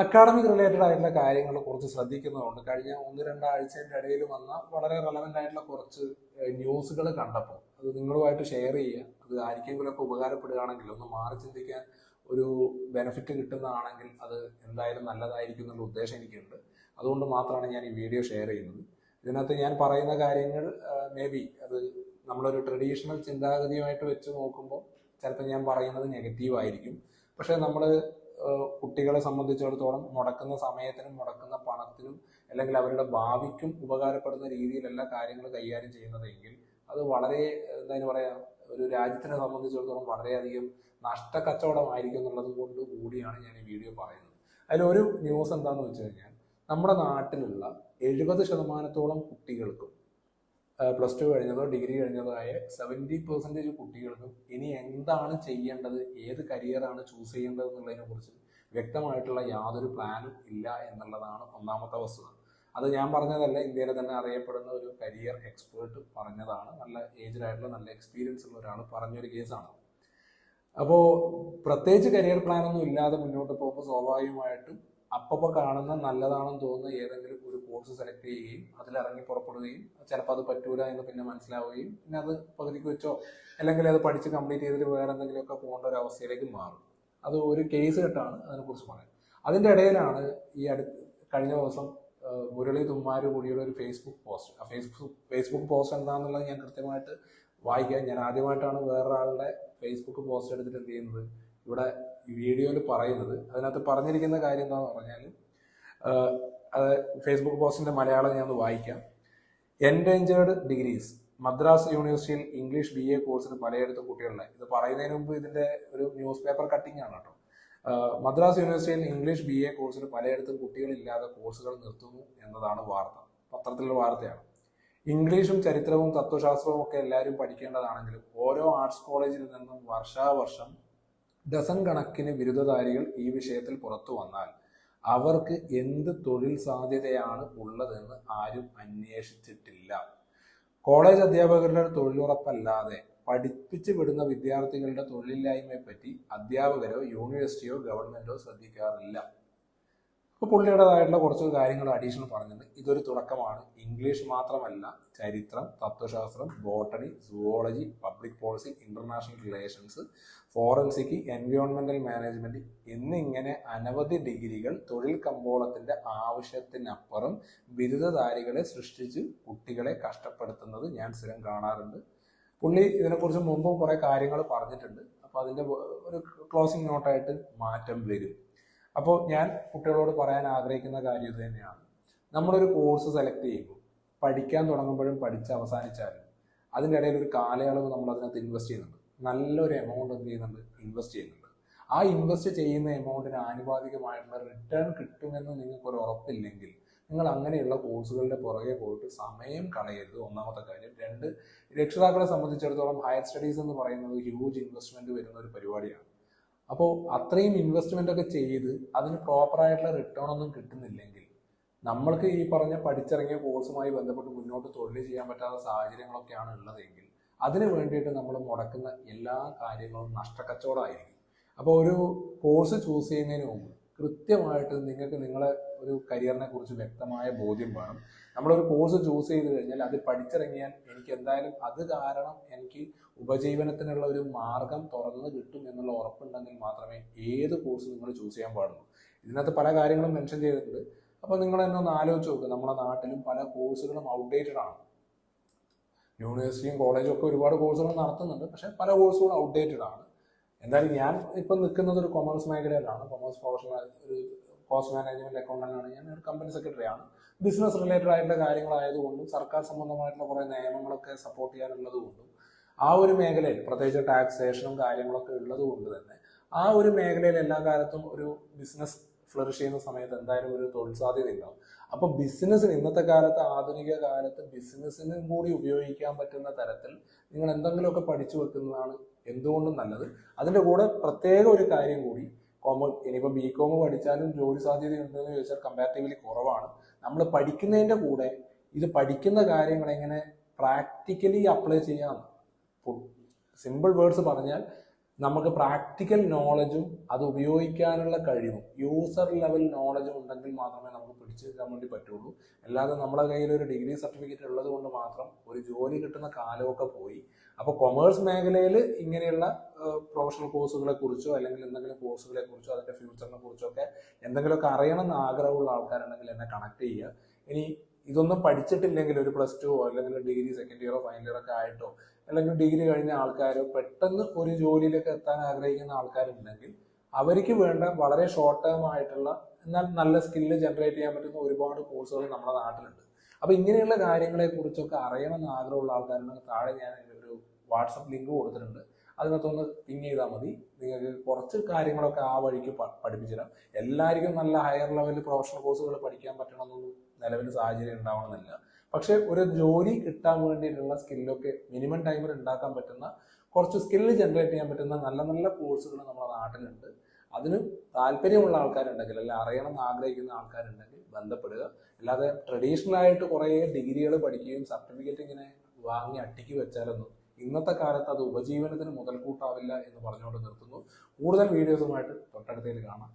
Academic related ആയിട്ടുള്ള കാര്യങ്ങൾ കുറച്ച് ശ്രദ്ധിക്കുന്നതുകൊണ്ട് കഴിഞ്ഞ ഒന്ന് രണ്ടാഴ്ചയുടെ ഇടയിൽ വന്ന വളരെ റെലവെന്റ് ആയിട്ടുള്ള കുറച്ച് ന്യൂസുകൾ കണ്ടപ്പോൾ അത് നിങ്ങളുമായിട്ട് ഷെയർ ചെയ്യുക. അത് ആർക്കെങ്കിലും ഒക്കെ ഉപകാരപ്പെടുകയാണെങ്കിൽ ഒന്ന് മാറി ചിന്തിക്കാൻ ഒരു ബെനിഫിറ്റ് കിട്ടുന്നതാണെങ്കിൽ അത് എന്തായാലും നല്ലതായിരിക്കും എന്നുള്ള ഉദ്ദേശം എനിക്കുണ്ട്. അതുകൊണ്ട് മാത്രമാണ് ഞാൻ ഈ വീഡിയോ ഷെയർ ചെയ്യുന്നത്. ഇതിനകത്ത് ഞാൻ പറയുന്ന കാര്യങ്ങൾ മേ ബി അത് നമ്മളൊരു ട്രഡീഷണൽ ചിന്താഗതിയുമായിട്ട് വെച്ച് നോക്കുമ്പോൾ ചിലപ്പോൾ ഞാൻ പറയുന്നത് നെഗറ്റീവ് ആയിരിക്കും. പക്ഷേ നമ്മൾ കുട്ടികളെ സംബന്ധിച്ചിടത്തോളം മുടക്കുന്ന സമയത്തിനും മുടക്കുന്ന പണത്തിനും അല്ലെങ്കിൽ അവരുടെ ഭാവിക്കും ഉപകാരപ്പെടുന്ന രീതിയിലല്ല കാര്യങ്ങൾ കൈകാര്യം ചെയ്യുന്നതെങ്കിൽ അത് വളരെ എന്താ പറയാ ഒരു രാജ്യത്തിനെ സംബന്ധിച്ചിടത്തോളം വളരെയധികം നഷ്ടക്കച്ചവടമായിരിക്കും എന്നുള്ളത് കൊണ്ട് കൂടിയാണ് ഞാൻ ഈ വീഡിയോ പറയുന്നത്. അതിലൊരു ന്യൂസ് എന്താണെന്ന് വെച്ച് കഴിഞ്ഞാൽ നമ്മുടെ നാട്ടിലുള്ള എഴുപത് ശതമാനത്തോളം കുട്ടികൾക്കും പ്ലസ് ടു കഴിഞ്ഞതോ ഡിഗ്രി കഴിഞ്ഞതോ ആയ സെവന്റി പെർസെന്റേജ് കുട്ടികൾക്കും ഇനി എന്താണ് ചെയ്യേണ്ടത്? ഏത് കരിയറാണ് ചൂസ് ചെയ്യേണ്ടത് എന്നുള്ളതിനെ കുറിച്ച് വ്യക്തമായിട്ടുള്ള യാതൊരു പ്ലാനും ഇല്ല എന്നുള്ളതാണ് ഒന്നാമത്തെ വസ്തുത അത് ഞാൻ പറഞ്ഞതല്ല ഇന്ത്യയിലെ തന്നെ അറിയപ്പെടുന്ന ഒരു കരിയർ എക്സ്പേർട്ട് പറഞ്ഞതാണ്. നല്ല ഏജ്ഡ് നല്ല എക്സ്പീരിയൻസ് ഉള്ള ഒരാൾ പറഞ്ഞൊരു കേസാണ് അപ്പോൾ പ്രത്യേകിച്ച് കരിയർ പ്ലാനൊന്നും ഇല്ലാതെ മുന്നോട്ട് പോകുമ്പോൾ സ്വാഭാവികമായിട്ടും അപ്പപ്പോൾ കാണുന്ന നല്ലതാണെന്ന് തോന്നുന്ന ഏതെങ്കിലും ഒരു കോഴ്സ് സെലക്ട് ചെയ്യുകയും അതിൽ ഇറങ്ങി പുറപ്പെടുകയും ചിലപ്പോൾ അത് പറ്റൂല എന്ന് പിന്നെ മനസ്സിലാവുകയും പിന്നെ അത് പകുതിക്ക് വെച്ചോ അല്ലെങ്കിൽ അത് പഠിച്ച് കംപ്ലീറ്റ് ചെയ്തിട്ട് വേറെ എന്തെങ്കിലുമൊക്കെ പോകേണ്ട ഒരു അവസ്ഥയിലേക്ക് മാറും. അത് ഒരു കേസ് കെട്ടാണ് അതിനെക്കുറിച്ച് പറയാൻ. അതിന്റെ ഇടയിലാണ് ഈ അടുത്ത് കഴിഞ്ഞ ദിവസം മുരളി തുമ്മാര് കൂടിയുടെ ഒരു ഫേസ്ബുക്ക് പോസ്റ്റ് ആ ഫേസ്ബുക്ക് ഫേസ്ബുക്ക് പോസ്റ്റ് എന്താണെന്നുള്ളത് ഞാൻ കൃത്യമായിട്ട് വായിക്കാൻ ഞാൻ ആദ്യമായിട്ടാണ് വേറൊരാളുടെ ഫേസ്ബുക്ക് പോസ്റ്റ് എടുത്തിട്ട് എന്ത് ചെയ്യുന്നത്? ഇവിടെ ഈ വീഡിയോയിൽ പറയുന്നത്. അതിനകത്ത് പറഞ്ഞിരിക്കുന്ന കാര്യം എന്താണെന്ന് പറഞ്ഞാൽ അത് ഫേസ്ബുക്ക് പോസ്റ്റിന്റെ മലയാളം ഞാൻ ഒന്ന് വായിക്കാം. എൻഡേഞ്ചേർഡ് ഡിഗ്രീസ് മദ്രാസ് യൂണിവേഴ്സിറ്റിയിൽ ഇംഗ്ലീഷ് ബി എ കോഴ്സിന് പലയിടത്തും കുട്ടികളുണ്ടായി ഇത് പറയുന്നതിന് മുമ്പ് ഇതിന്റെ ഒരു ന്യൂസ് പേപ്പർ കട്ടിംഗ് ആണ് കേട്ടോ. മദ്രാസ് യൂണിവേഴ്സിറ്റിയിൽ ഇംഗ്ലീഷ് ബി എ കോഴ്സിന് പലയിടത്തും കുട്ടികളില്ലാതെ കോഴ്സുകൾ നിർത്തുന്നു എന്നതാണ് വാർത്ത. പത്രത്തിലുള്ള വാർത്തയാണ്. ഇംഗ്ലീഷും ചരിത്രവും തത്വശാസ്ത്രവും ഒക്കെ എല്ലാവരും പഠിക്കേണ്ടതാണെങ്കിലും ഓരോ ആർട്സ് കോളേജിൽ നിന്നും വർഷാവർഷം ഡസൻ കണക്കിന് ബിരുദധാരികൾ ഈ വിഷയത്തിൽ പുറത്തു വന്നാൽ അവർക്ക് എന്ത് തൊഴിൽ സാധ്യതയാണ് ഉള്ളതെന്ന് ആരും അന്വേഷിച്ചിട്ടില്ല. കോളേജ് അധ്യാപകരുടെ തൊഴിലുറപ്പല്ലാതെ പഠിപ്പിച്ചു വിടുന്ന വിദ്യാർത്ഥികളുടെ തൊഴിലില്ലായ്മയെപ്പറ്റി അധ്യാപകരോ യൂണിവേഴ്സിറ്റിയോ ഗവൺമെന്റോ ശ്രദ്ധിക്കാറില്ല. അപ്പോൾ പുള്ളിയുടേതായിട്ടുള്ള കുറച്ച് കാര്യങ്ങൾ അഡീഷണൽ പറഞ്ഞിട്ടുണ്ട്. ഇതൊരു തുടക്കമാണ്. ഇംഗ്ലീഷ് മാത്രമല്ല ചരിത്രം തത്വശാസ്ത്രം botany zoology public policy international relations forensic എൻവയോൺമെന്റൽ management എന്നിങ്ങനെ അനവധി ഡിഗ്രികൾ തൊഴിൽ കമ്പോളത്തിന്റെ ആവശ്യത്തിനപ്പുറം ബിരുദധാരികളെ സൃഷ്ടിച്ച് കുട്ടികളെ കഷ്ടപ്പെടുത്തുന്നത് ഞാൻ സ്ഥിരം കാണാറുണ്ട്. പുള്ളി ഇതിനെക്കുറിച്ച് മുമ്പ് കുറേ കാര്യങ്ങൾ പറഞ്ഞിട്ടുണ്ട്. അപ്പോൾ അതിന്റെ ഒരു ക്ലോസിംഗ് നോട്ടായിട്ട് മാറ്റം വരും. അപ്പോൾ ഞാൻ കുട്ടികളോട് പറയാൻ ആഗ്രഹിക്കുന്ന കാര്യം ഇത് തന്നെയാണ്. നമ്മളൊരു കോഴ്സ് സെലക്ട് ചെയ്യുമ്പോൾ പഠിക്കാൻ തുടങ്ങുമ്പോഴും പഠിച്ച് അവസാനിച്ചാലും അതിന്റെ ഇടയിൽ ഒരു കാലയളവ് നമ്മൾ അതിനകത്ത് ഇൻവെസ്റ്റ് ചെയ്യുന്നുണ്ട്. നല്ലൊരു എമൗണ്ട് എന്ത് ചെയ്യുന്നുണ്ട്? ഇൻവെസ്റ്റ് ചെയ്യുന്നുണ്ട്. ആ ഇൻവെസ്റ്റ് ചെയ്യുന്ന എമൗണ്ടിന് ആനുപാതികമായിട്ടുള്ള റിട്ടേൺ കിട്ടുമെന്ന് നിങ്ങൾക്ക് ഒരു ഉറപ്പില്ലെങ്കിൽ നിങ്ങൾ അങ്ങനെയുള്ള കോഴ്സുകളുടെ പുറകെ പോയിട്ട് സമയം കളയരുത്. ഒന്നാമത്തെ കാര്യം. രണ്ട് രക്ഷിതാക്കളെ സംബന്ധിച്ചിടത്തോളം ഹയർ സ്റ്റഡീസ് എന്ന് പറയുന്നത് ഹ്യൂജ് ഇൻവെസ്റ്റ്മെന്റ് വരുന്ന ഒരു പരിപാടിയാണ്. അപ്പോൾ അത്രയും ഇൻവെസ്റ്റ്മെന്റ് ഒക്കെ ചെയ്ത് അതിന് പ്രോപ്പറായിട്ടുള്ള റിട്ടേൺ ഒന്നും കിട്ടുന്നില്ലെങ്കിൽ നമ്മൾക്ക് ഈ പറഞ്ഞ പഠിച്ചിറങ്ങിയ കോഴ്സുമായി ബന്ധപ്പെട്ട് മുന്നോട്ട് തൊഴിൽ ചെയ്യാൻ പറ്റാത്ത സാഹചര്യങ്ങളൊക്കെയാണ് ഉള്ളതെങ്കിൽ അതിന് വേണ്ടിയിട്ട് നമ്മൾ മുടക്കുന്ന എല്ലാ കാര്യങ്ങളും നഷ്ടക്കച്ചവടമായിരിക്കും. അപ്പോൾ ഒരു കോഴ്സ് ചൂസ് ചെയ്യുന്നതിന് മുമ്പ് കൃത്യമായിട്ട് നിങ്ങൾക്ക് നിങ്ങളെ ഒരു കരിയറിനെ കുറിച്ച് വ്യക്തമായ ബോധ്യം വേണം. നമ്മളൊരു കോഴ്സ് ചൂസ് ചെയ്ത് കഴിഞ്ഞാൽ അത് പഠിച്ചിറങ്ങിയാൽ എനിക്ക് എന്തായാലും അത് കാരണം എനിക്ക് ഉപജീവനത്തിനുള്ള ഒരു മാർഗം തുറന്നു കിട്ടും എന്നുള്ള ഉറപ്പുണ്ടെങ്കിൽ മാത്രമേ ഏത് കോഴ്സ് നിങ്ങൾ ചൂസ് ചെയ്യാൻ പാടുള്ളൂ. ഇതിനകത്ത് പല കാര്യങ്ങളും മെൻഷൻ ചെയ്തിട്ടുണ്ട്. അപ്പോൾ നിങ്ങൾ തന്നെ ഒന്ന് ആലോചിച്ച് നോക്കുക നമ്മുടെ നാട്ടിലും പല കോഴ്സുകളും ഔട്ട്ഡേറ്റഡ് ആണ്. യൂണിവേഴ്സിറ്റിയും കോളേജും ഒക്കെ ഒരുപാട് കോഴ്സുകൾ നടത്തുന്നുണ്ട്. പക്ഷേ പല കോഴ്സുകളും ഔട്ട്ഡേറ്റഡ് ആണ്. എന്തായാലും ഞാൻ ഇപ്പം നിൽക്കുന്നത് ഒരു കൊമേഴ്സ് മേഖലയിലാണ്. കൊമേഴ്സ് പ്രൊഫഷണൽ ഒരു കോസ്റ്റ് മാനേജ്മെന്റ് അക്കൗണ്ടന്റാണ് ഞാൻ ഒരു കമ്പനി സെക്രട്ടറി ആണ്. ബിസിനസ് റിലേറ്റഡ് ആയിട്ടുള്ള കാര്യങ്ങളായതുകൊണ്ടും സർക്കാർ സംബന്ധമായിട്ടുള്ള കുറേ നിയമങ്ങളൊക്കെ സപ്പോർട്ട് ചെയ്യാനുള്ളത് കൊണ്ടും ആ ഒരു മേഖലയിൽ പ്രത്യേകിച്ച് ടാക്സേഷനും കാര്യങ്ങളൊക്കെ ഉള്ളത് കൊണ്ട് തന്നെ ആ ഒരു മേഖലയിൽ എല്ലാ കാലത്തും ഒരു ബിസിനസ് ഫ്ലറിഷ് ചെയ്യുന്ന സമയത്ത് എന്തായാലും ഒരു തൊഴിൽ സാധ്യത ഉണ്ടാവും അപ്പൊ ബിസിനസ്സിന് ഇന്നത്തെ കാലത്ത് ആധുനിക കാലത്ത് ബിസിനസ്സിനും കൂടി ഉപയോഗിക്കാൻ പറ്റുന്ന തരത്തിൽ നിങ്ങൾ എന്തെങ്കിലുമൊക്കെ പഠിച്ചു വെക്കുന്നതാണ് എന്തുകൊണ്ടും നല്ലത്. അതിന്റെ കൂടെ പ്രത്യേക ഒരു കാര്യം കൂടി കോമ ഇനിയിപ്പോൾ ബി കോം പഠിച്ചാലും ജോലി സാധ്യത ഉണ്ടെന്ന് ചോദിച്ചാൽ കമ്പാരിറ്റീവ്ലി കുറവാണ്. നമ്മൾ പഠിക്കുന്നതിന്റെ കൂടെ ഇത് പഠിക്കുന്ന കാര്യങ്ങൾ എങ്ങനെ പ്രാക്ടിക്കലി അപ്ലൈ ചെയ്യാം സിമ്പിൾ വേർഡ്സ് പറഞ്ഞാൽ നമുക്ക് പ്രാക്ടിക്കൽ നോളജും അത് ഉപയോഗിക്കാനുള്ള കഴിവും യൂസർ ലെവൽ നോളജും ഉണ്ടെങ്കിൽ മാത്രമേ നമുക്ക് പിടിച്ചു നിൽക്കാൻ വേണ്ടി പറ്റുള്ളൂ. അല്ലാതെ നമ്മുടെ കയ്യിൽ ഒരു ഡിഗ്രി സർട്ടിഫിക്കറ്റ് ഉള്ളത് കൊണ്ട് മാത്രം ഒരു ജോലി കിട്ടുന്ന കാലമൊക്കെ പോയി. അപ്പോൾ കൊമേഴ്സ് മേഖലയിൽ ഇങ്ങനെയുള്ള പ്രൊഫഷണൽ കോഴ്സുകളെ കുറിച്ചോ അല്ലെങ്കിൽ എന്തെങ്കിലും കോഴ്സുകളെ കുറിച്ചോ അതിന്റെ ഫ്യൂച്ചറിനെ കുറിച്ചോ ഒക്കെ എന്തെങ്കിലുമൊക്കെ അറിയണമെന്ന് ആഗ്രഹമുള്ള ആൾക്കാരുണ്ടെങ്കിൽ എന്നെ കണക്ട് ചെയ്യുക. ഇനി ഇതൊന്നും പഠിച്ചിട്ടില്ലെങ്കിൽ ഒരു പ്ലസ് ടു അല്ലെങ്കിൽ ഡിഗ്രി സെക്കൻഡ് ഇയറോ ഫൈനൽ ഇയറോ ഒക്കെ ആയിട്ടോ അല്ലെങ്കിൽ ഡിഗ്രി കഴിഞ്ഞ ആൾക്കാരോ പെട്ടെന്ന് ഒരു ജോലിയിലേക്ക് എത്താൻ ആഗ്രഹിക്കുന്ന ആൾക്കാരുണ്ടെങ്കിൽ അവർക്ക് വേണ്ട വളരെ ഷോർട്ട് ടേം ആയിട്ടുള്ള എന്നാൽ നല്ല സ്കില്ല് ജനറേറ്റ് ചെയ്യാൻ പറ്റുന്ന ഒരുപാട് കോഴ്സുകൾ നമ്മുടെ നാട്ടിലുണ്ട്. അപ്പൊ ഇങ്ങനെയുള്ള കാര്യങ്ങളെ കുറിച്ചൊക്കെ അറിയണമെന്ന് ആഗ്രഹമുള്ള ആൾക്കാരുണ്ടെങ്കിൽ താഴെ ഞാൻ ഒരു വാട്സപ്പ് ലിങ്ക് കൊടുത്തിട്ടുണ്ട്. അതിനകത്തൊന്ന് പിങ് ചെയ്താൽ മതി. നിങ്ങൾക്ക് കുറച്ച് കാര്യങ്ങളൊക്കെ ആ വഴിക്ക് പഠിപ്പിച്ചിടാം എല്ലാവർക്കും നല്ല ഹയർ ലെവലിൽ പ്രൊഫഷണൽ കോഴ്സുകൾ പഠിക്കാൻ പറ്റണമെന്നൊന്നും നിലവിൽ സാഹചര്യം ഉണ്ടാവണമെന്നില്ല. പക്ഷെ ഒരു ജോലി കിട്ടാൻ വേണ്ടിയിട്ടുള്ള സ്കില്ലൊക്കെ മിനിമം ടൈമിൽ ഉണ്ടാക്കാൻ പറ്റുന്ന കുറച്ച് സ്കില്ല് ജനറേറ്റ് ചെയ്യാൻ പറ്റുന്ന നല്ല നല്ല കോഴ്സുകൾ നമ്മുടെ നാട്ടിലുണ്ട്. അതിന് താല്പര്യമുള്ള ആൾക്കാരുണ്ടെങ്കിൽ അല്ലെങ്കിൽ അറിയണം എന്ന് ആഗ്രഹിക്കുന്ന ആൾക്കാരുണ്ടെങ്കിൽ ബന്ധപ്പെടുക. അല്ലാതെ ട്രഡീഷണൽ ആയിട്ട് കുറേ ഡിഗ്രികൾ പഠിക്കുകയും സർട്ടിഫിക്കറ്റ് ഇങ്ങനെ വാങ്ങി അട്ടിക്ക് വെച്ചാലൊന്നും ഇന്നത്തെ കാലത്ത് അത് ഉപജീവനത്തിന് മുതൽക്കൂട്ടാവില്ല എന്ന് പറഞ്ഞുകൊണ്ട് നിർത്തുന്നു. കൂടുതൽ വീഡിയോസുമായിട്ട് തൊട്ടടുത്തേക്ക് കാണാം.